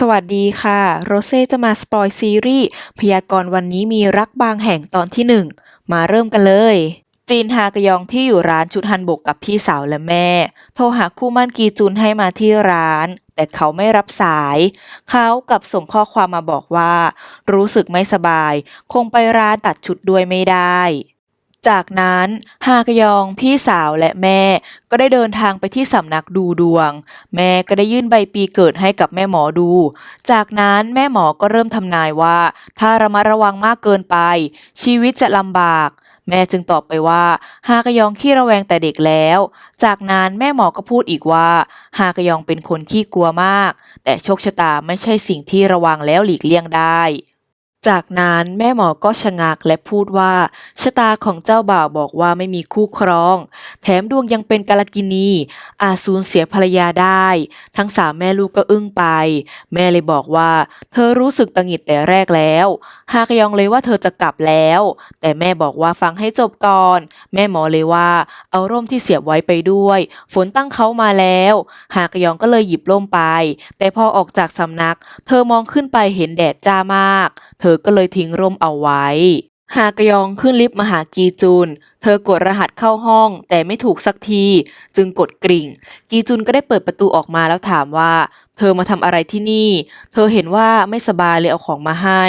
สวัสดีค่ะ โรเซ่จะมาสปอยซีรีส์พยากรณ์วันนี้มีรักบางแห่งตอนที่หนึ่งมาเริ่มกันเลย จีนฮากยองที่อยู่ร้านชุดฮันบกกับพี่สาวและแม่ โทรหาคู่มั่นกีจุนให้มาที่ร้าน แต่เขาไม่รับสาย เขากับส่งข้อความมาบอกว่า รู้สึกไม่สบาย คงไปร้านตัดชุดด้วยไม่ได้ จากนั้นฮากยองพี่สาวและแม่ ก็ได้เดินทางไปที่สำนักดูดวง แม่ก็ได้ยื่นใบปีเกิดให้กับแม่หมอดู จากนั้นแม่หมอก็เริ่มทำนายว่า ถ้าระมัดระวังมากเกินไป ชีวิตจะลำบาก แม่จึงตอบไปว่าฮากยองขี้ระแวงแต่เด็กแล้ว จากนั้นแม่หมอก็พูดอีกว่าฮากยองเป็นคนขี้กลัวมาก แต่โชคชะตาไม่ใช่สิ่งที่ระวังแล้วหลีกเลี่ยงได้ จากนั้นแม่หมอก็ชะงักและพูดว่า ชะตาของเจ้าบ่าวบอกว่าไม่มีคู่ครอง แถมดวงยังเป็นกาลกินี อาจสูญเสียภรรยาได้ ทั้งสามแม่ลูกก็อึ้งไป แม่เลยบอกว่า เธอรู้สึกตังหงิดแต่แรกแล้วฮากยองเลยว่าเธอจะกลับแล้ว แต่แม่บอกว่าฟังให้จบก่อน แม่หมอเลยว่า เอาร่มที่เสียบไว้ไปด้วย ฝนตั้งเขามาแล้วฮากยองก็เลยหยิบร่มไป แต่พอออกจากสำนัก เธอมองขึ้นไปเห็นแดดจ้ามาก เธอก็เลยทิ้งร่มเอาไว้ฮากยองขึ้นลิฟต์มาหากีจุน เธอกดรหัสเข้าห้อง แต่ไม่ถูกสักที จึงกดกริ่ง กีจุนก็ได้เปิดประตูออกมาแล้วถามว่า เธอมาทำอะไรที่นี่ เธอเห็นว่าไม่สบายเลยเอาของมาให้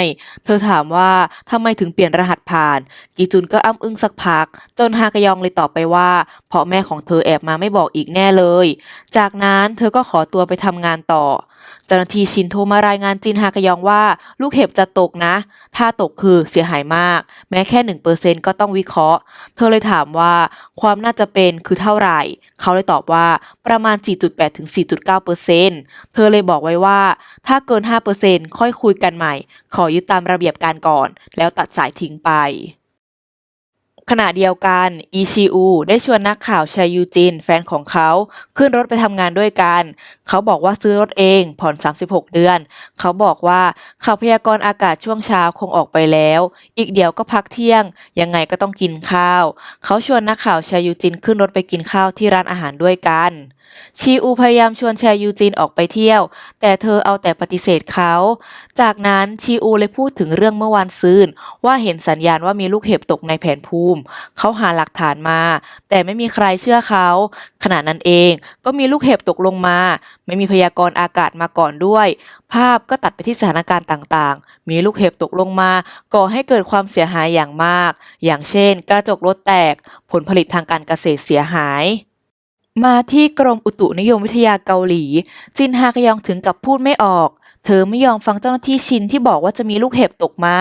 เธอถามว่าทำไมถึงเปลี่ยนรหัสผ่าน กีจุนก็อ้ำอึ้งสักพัก จนฮากยองเลยตอบไปว่าเพราะแม่ของเธอแอบมาไม่บอกอีกแน่เลย จากนั้นเธอก็ขอตัวไปทำงานต่อ เจ้าหน้าที่ชินโทรมารายงานจินฮากยองว่า ลูกเห็บจะตกนะ ถ้าตกคือเสียหายมาก แม้แค่หนึ่งเปอร์เซ็นก็ต้องวิเคราะห์ เธอเลยถามว่าความน่าจะเป็นคือเท่าไหร่ เขาเลยตอบว่าประมาณ 4.8 ถึง 4.9เปอร์เซ็นเธอเลยบอกไว้ว่า ถ้าเกิน5เปอร์เซ็นค่อยคุยกันใหม่ ขอยึดตามระเบียบการก่อน แล้วตัดสายทิ้งไป ขณะเดียวกัน อีชิอู ได้ชวนนักข่าวแชยูจิน แฟนของเขา ขึ้นรถไปทำงานด้วยกัน เขาบอกว่าซื้อรถเองผ่อน 36 เดือน เขาบอกว่าข่าวพยากรณ์อากาศช่วงเช้าคงออกไปแล้ว อีกเดี๋ยวก็พักเที่ยง ยังไงก็ต้องกินข้าว เขาชวนนักข่าวแชยูจินขึ้นรถไปกินข้าวที่ร้านอาหารด้วยกันชีอูพยายามชวนแชยูจินออกไปเที่ยว แต่เธอเอาแต่ปฏิเสธเขา จากนั้นชีอูเลยพูดถึงเรื่องเมื่อวานซืนว่าเห็นสัญญาณว่ามีลูกเห็บตกในแผนภูมิเขาหาหลักฐานมา แต่ไม่มีใครเชื่อเขา ขณะนั้นเองก็มีลูกเห็บตกลงมา ไม่มีพยากรณ์อากาศมาก่อนด้วย ภาพก็ตัดไปที่สถานการณ์ต่างๆ มีลูกเห็บตกลงมา ก่อให้เกิดความเสียหายอย่างมาก อย่างเช่น กระจกรถแตก ผลผลิตทางการเกษตรเสียหาย มาที่กรมอุตุนิยมวิทยาเกาหลี จินฮากยองถึงกับพูดไม่ออก เธอไม่ยอมฟังเจ้าหน้าที่ชินที่บอกว่าจะมีลูกเห็บตกมา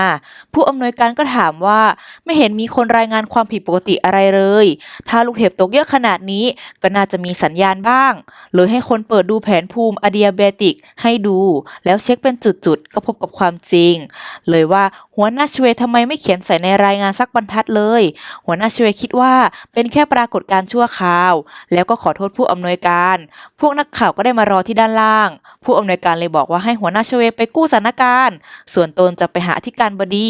ผู้อำนวยการก็ถามว่าไม่เห็นมีคนรายงานความผิดปกติอะไรเลย ถ้าลูกเห็บตกเยอะขนาดนี้ก็น่าจะมีสัญญาณบ้างเลยให้คนเปิดดูแผนภูมิอะเดียเบติกให้ดู แล้วเช็คเป็นจุดๆ ก็พบกับความจริง เลยว่าหัวหน้าชเวทำไมไม่เขียนใส่ในรายงานสักบรรทัดเลย หัวหน้าชเวคิดว่าเป็นแค่ปรากฏการณ์ชั่วคราว แล้วก็ขออโทษผู้อำนวยการ พวกนักข่าวก็ได้มารอที่ด้านล่าง ผู้อำนวยการเลยบอกว่าให้หัวหน้าชเวไปกู้สถานการณ์ ส่วนตนจะไปหาที่การบดี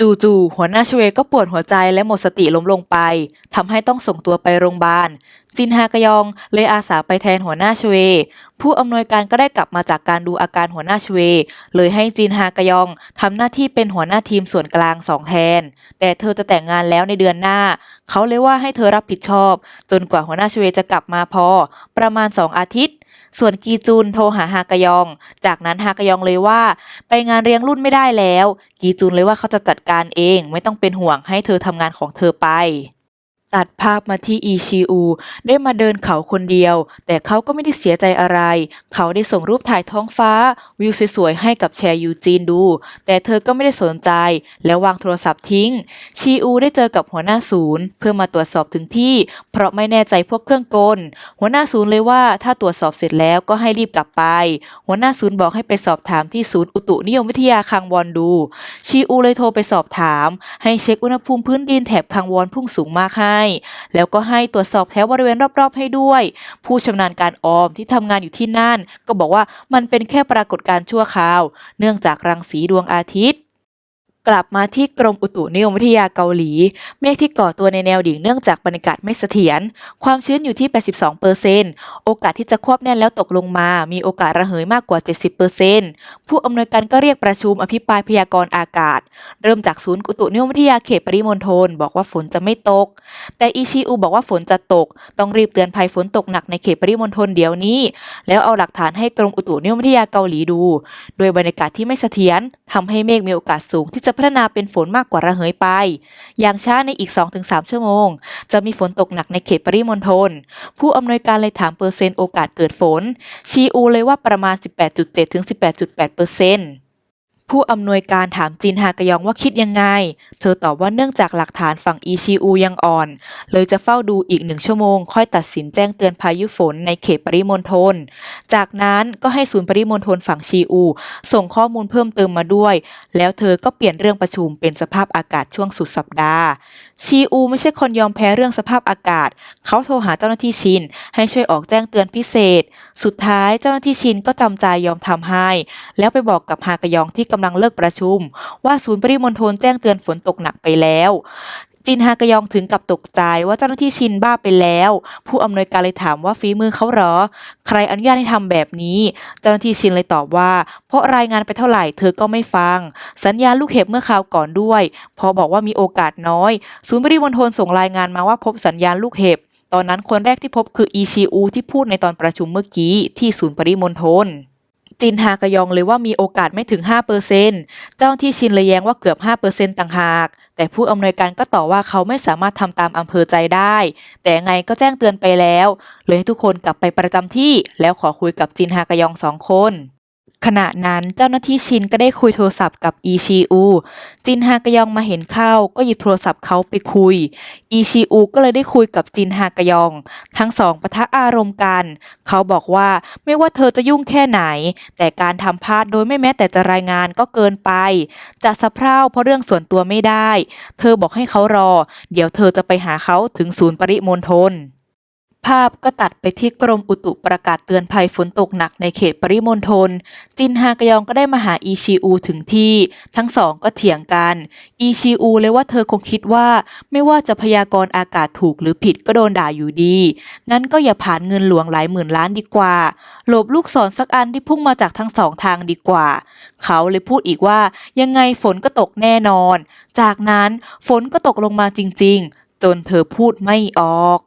จู่ๆหัวหน้าชเวก็ปวดหัวใจและหมดสติล้มลงไปทำให้ต้องส่งตัวไปโรงพยาบาล จินฮากยองเลยอาสาไปแทนหัวหน้าชเว ผู้อำนวยการก็ได้กลับมาจากการดูอาการหัวหน้าชเว เลยให้จินฮากยองทำหน้าที่เป็นหัวหน้าทีมส่วนกลางสองแทน แต่เธอจะแต่งงานแล้วในเดือนหน้า เขาเลยว่าให้เธอรับผิดชอบ จนกว่าหัวหน้าชเวจะกลับมาพอ ประมาณสองอาทิตย์ ส่วนกีจุนโทรหาฮากยอง จากนั้นฮากยองเลยว่า ไปงานเลี้ยงรุ่นไม่ได้แล้ว กีจุนเลยว่าเขาจะจัดการเอง ไม่ต้องเป็นห่วงให้เธอทำงานของเธอไป ตัดภาพมาที่อีชิอู ได้มาเดินเขาคนเดียว แต่เขาก็ไม่ได้เสียใจอะไร เขาได้ส่งรูปถ่ายท้องฟ้า วิวสวยๆให้กับแชยูจีนดู แต่เธอก็ไม่ได้สนใจ แล้ววางโทรศัพท์ทิ้ง ชีอูได้เจอกับหัวหน้าศูนย์ เพื่อมาตรวจสอบถึงที่ เพราะไม่แน่ใจพวกเครื่องกล หัวหน้าศูนย์เลยว่าถ้าตรวจสอบเสร็จแล้วก็ให้รีบกลับไป หัวหน้าศูนย์บอกให้ไปสอบถามที่ศูนย์อุตุนิยมวิทยาคังวอนดู ชีอูเลยโทรไปสอบถาม ให้เช็คอุณหภูมิพื้นดินแถบคังวอนพุ่งสูงมากให้แล้วก็ให้ตรวจสอบแถวบริเวณรอบๆ ให้ด้วย ผู้ชำนาญการออมที่ทำงานอยู่ที่นั่น ก็บอกว่ามันเป็นแค่ปรากฏการณ์ชั่วคราว เนื่องจากรังสีดวงอาทิตย์ กลับมาที่กรมอุตุนิยมวิทยาเกาหลี เมฆที่ก่อตัวในแนวดิ่งเนื่องจากบรรยากาศไม่เสถียร ความชื้นอยู่ที่ 82เปอร์เซนต์โอกาสที่จะควบแน่นแล้วตกลงมา มีโอกาสระเหยมากกว่า 70เปอร์เซนต์ผู้อำนวยการก็เรียกประชุมอภิปรายพยากรณ์อากาศ เริ่มจากศูนย์อุตุนิยมวิทยาเขตปริมณฑลบอกว่าฝนจะไม่ตก แต่อีชีอูบอกว่าฝนจะตก ต้องรีบเตือนภัยฝนตกหนักในเขตปริมณฑลเดี๋ยวนี้ แล้วเอาหลักฐานให้กรมอุตุนิยมวิทยาเกาหลีดู โดยบรรยากาศที่ไม่เสถียรทำให้เมฆมีโอกาสสูงที่จะพัฒนาเป็นฝนมากกว่าระเหยไป อย่างช้าในอีก 2-3 ชั่วโมง จะมีฝนตกหนักในเขตปริมณฑล ผู้อำนวยการเลยถามเปอร์เซ็นต์โอกาสเกิดฝน ชีอูเลยว่าประมาณ 18.7ถึง18.8เปอร์เซ็นต์ ผู้อำนวยการถามจินฮากยองว่าคิดยังไง เธอตอบว่าเนื่องจากหลักฐานฝั่งอีชีอูยังอ่อน เลยจะเฝ้าดูอีกหนึ่งชั่วโมง ค่อยตัดสินแจ้งเตือนพายุฝนในเขตปริมณฑล จากนั้นก็ให้ศูนย์ปริมณฑลฝั่งชีอู ส่งข้อมูลเพิ่มเติมมาด้วย แล้วเธอก็เปลี่ยนเรื่องประชุมเป็นสภาพอากาศช่วงสุดสัปดาห์ ชีอูไม่ใช่คนยอมแพ้เรื่องสภาพอากาศ เขาโทรหาเจ้าหน้าที่ชินให้ช่วยออกแจ้งเตือนพิเศษ สุดท้ายเจ้าหน้าที่ชินก็จำใจยอมทำให้ แล้วไปบอกกับฮากยองที่กำำลังเลิกประชุม ว่าศูนย์ปริมณฑลแจ้งเตือนฝนตกหนักไปแล้ว จินฮากยองถึงกับตกใจว่าเจ้าหน้าที่ชินบ้าไปแล้ว ผู้อำนวยการเลยถามว่าฝีมือเขาเหรอ ใครอนุญาตให้ทำแบบนี้ เจ้าหน้าที่ชินเลยตอบว่า เพราะรายงานไปเท่าไหร่เธอก็ไม่ฟัง สัญญาลูกเห็บเมื่อคราวก่อนด้วย พอบอกว่ามีโอกาสน้อย ศูนย์ปริมณฑลส่งรายงานมาว่าพบสัญญาณลูกเห็บตอนนั้นคนแรกที่พบคืออีชีอูที่พูดในตอนประชุมเมื่อกี้ที่ศูนย์ปริมณฑล จินฮากยองเลยว่ามีโอกาสไม่ถึง 5%เจ้าหน้าที่ชินเลยแย้งว่าเกือบ 5%ต่างหาก แต่ผู้อำนวยการก็ต่อว่าเขาไม่สามารถทำตามอำเภอใจได้ แต่ไงก็แจ้งเตือนไปแล้ว เลยให้ทุกคนกลับไปประจำที่ แล้วขอคุยกับจินฮากยองสองคน ขณะนั้นเจ้าหน้าที่ชินก็ได้คุยโทรศัพท์กับอีชีอู จินฮากยองมาเห็นเข้าก็หยิบโทรศัพท์เขาไปคุย อีชีอูก็เลยได้คุยกับจินฮากยอง ทั้งสองปะทะอารมณ์กัน เขาบอกว่าไม่ว่าเธอจะยุ่งแค่ไหน แต่การทำพลาดโดยไม่แม้แต่จะรายงานก็เกินไป จะสะเพร่าเพราะเรื่องส่วนตัวไม่ได้ เธอบอกให้เขารอ เดี๋ยวเธอจะไปหาเขาถึงศูนย์ปริมณฑล ภาพก็ตัดไปที่กรมอุตุประกาศเตือนภัยฝนตกหนักในเขตปริมณฑล จินฮากยองก็ได้มาหาอีชีอูถึงที่ ทั้งสองก็เถียงกัน อีชีอูเลยว่าเธอคงคิดว่า ไม่ว่าจะพยากรณ์อากาศถูกหรือผิดก็โดนด่าอยู่ดี งั้นก็อย่าผ่านเงินหลวงหลายหมื่นล้านดีกว่า หลบลูกศรสักอันที่พุ่งมาจากทั้งสองทางดีกว่า เขาเลยพูดอีกว่า ยังไงฝนก็ตกแน่นอน จากนั้นฝนก็ตกลงมาจริง ๆ จนเธอพูดไม่ออก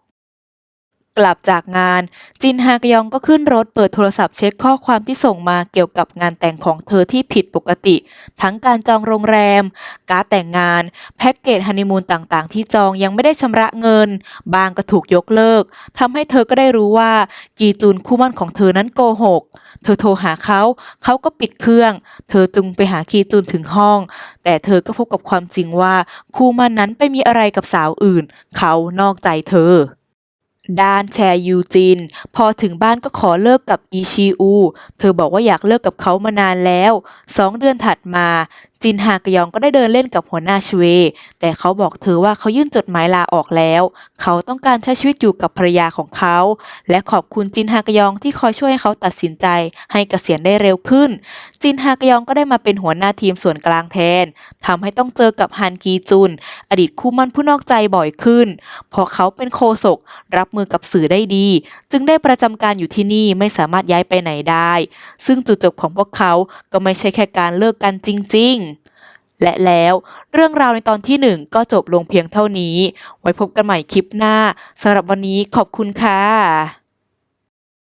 กลับจากงาน จินฮากยองก็ขึ้นรถเปิดโทรศัพท์เช็คข้อความที่ส่งมาเกี่ยวกับงานแต่งของเธอที่ผิดปกติ ทั้งการจองโรงแรม การแต่งงาน แพ็กเกจฮันนีมูนต่างๆ ที่จองยังไม่ได้ชำระเงิน บางก็ถูกยกเลิกทำให้เธอก็ได้รู้ว่ากีตุนคู่มั่นของเธอนั้นโกหก เธอโทรหาเขาเขาก็ปิดเครื่อง เธอจึงไปหากีตุนถึงห้อง แต่เธอก็พบกับความจริงว่าคู่มั่นนั้นไปมีอะไรกับสาวอื่น เขานอกใจเธอ ด้านแชยูจิน พอถึงบ้านก็ขอเลิกกับอีชีอู เธอบอกว่าอยากเลิกกับเขามานานแล้ว สองเดือนถัดมา จินฮากยองก็ได้เดินเล่นกับหัวหน้าชเว แต่เขาบอกเธอว่าเขายื่นจดหมายลาออกแล้ว เขาต้องการใช้ชีวิตอยู่กับภรรยาของเขา และขอบคุณจินฮากยองที่คอยช่วยให้เขาตัดสินใจ ให้เกษียณได้เร็วขึ้น จินฮากยองก็ได้มาเป็นหัวหน้าทีมส่วนกลางแทนทำให้ต้องเจอกับฮันกีจุน อดีตคู่มั่นผู้นอกใจบ่อยขึ้น เพราะเขาเป็นโคศกรับมือกับสื่อได้ดี จึงได้ประจำการอยู่ที่นี่ไม่สามารถย้ายไปไหนได้ ซึ่งจุดจบของพวกเขาก็ไม่ใช่แค่การเลิกกันจริง ๆ และแล้วเรื่องราวในตอนที่หนึ่งก็จบลงเพียงเท่านี้ ไว้พบกันใหม่คลิปหน้าสำหรับวันนี้ขอบคุณค่ะ